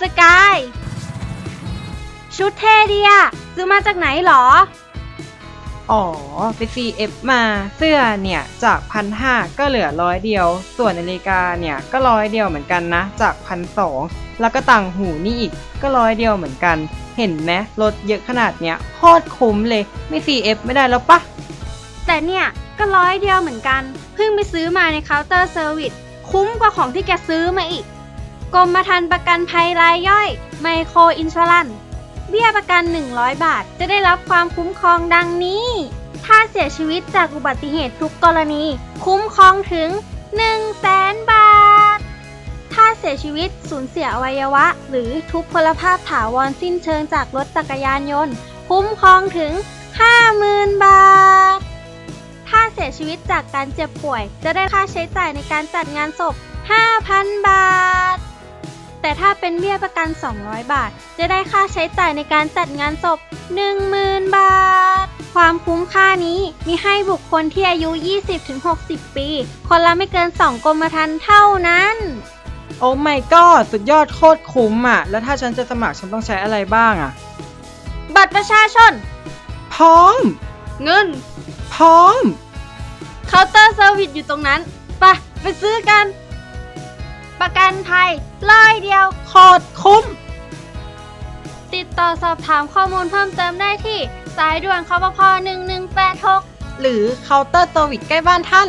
สกาย ชุดเท่ดีอะซื้อมาจากไหนหรอ อ๋อ ไป CF มาเสื้อเนี่ย จากพันห้าก็เหลือร้อยเดียว ส่วนนาฬิกาเนี่ย ก็ร้อยเดียวเหมือนกันนะ จากพันสองแล้วก็ต่างหูนี่อีกก็ร้อยเดียวเหมือนกัน เห็นไหมลดเยอะขนาดเนี้ยโคตรคุ้มเลยไม่ CF ไม่ได้แล้วปะแต่เนี่ย ก็ร้อยเดียวเหมือนกัน เพิ่งไปซื้อมาในเคาน์เตอร์เซอร์วิสคุ้มกว่าของที่แกซื้อมาอีก กรมธรรม์ประกันภัยรายย่อยไมโครอินช r รันเบี้ยประกัน 100 บาท จะได้รับความคุ้มครองดังนี้ ถ้าเสียชีวิตจากอุบัติเหตุทุกกรณี คุ้มครองถึง 1 0 0 0 0แสนบาท ถ้าเสียชีวิตสูญเสียอวัยวะ หรือทุพพลภาพถาวรสิ้นเชิงจากรถจักรยานยนต์ คุ้มครองถึง 50,000 บาท ถ้าเสียชีวิตจากการเจ็บป่วย จะได้ค่าใช้จ่ายในการจัดงานศพ 5,000 บาท แต่ถ้าเป็นเบี้ยประกัน 200 บาท จะได้ค่าใช้จ่ายในการจัดงานศพ 10,000 บาท ความคุ้มค่านี้มีให้บุคคลที่อายุ 20-60 ปี คนละไม่เกิน 2กรมธรรม์เท่านั้น โอ้ my god สุดยอดโคตรคุ้มอะ แล้วถ้าฉันจะสมัครฉันต้องใช้อะไรบ้างอะ บัตรประชาชน พร้อม เงิน พร้อม เคาน์เตอร์เซอร์วิสอยู่ตรงนั้น ไป ไปซื้อกันประ กันภัยร้อยเดียวโคตรคุ้ม ติดต่อสอบถามข้อมูลเพิ่มเติมได้ที่ สายด่วนคอปพ1186 หรือเคาน์เตอร์เซอร์วิสใกล้บ้านท่าน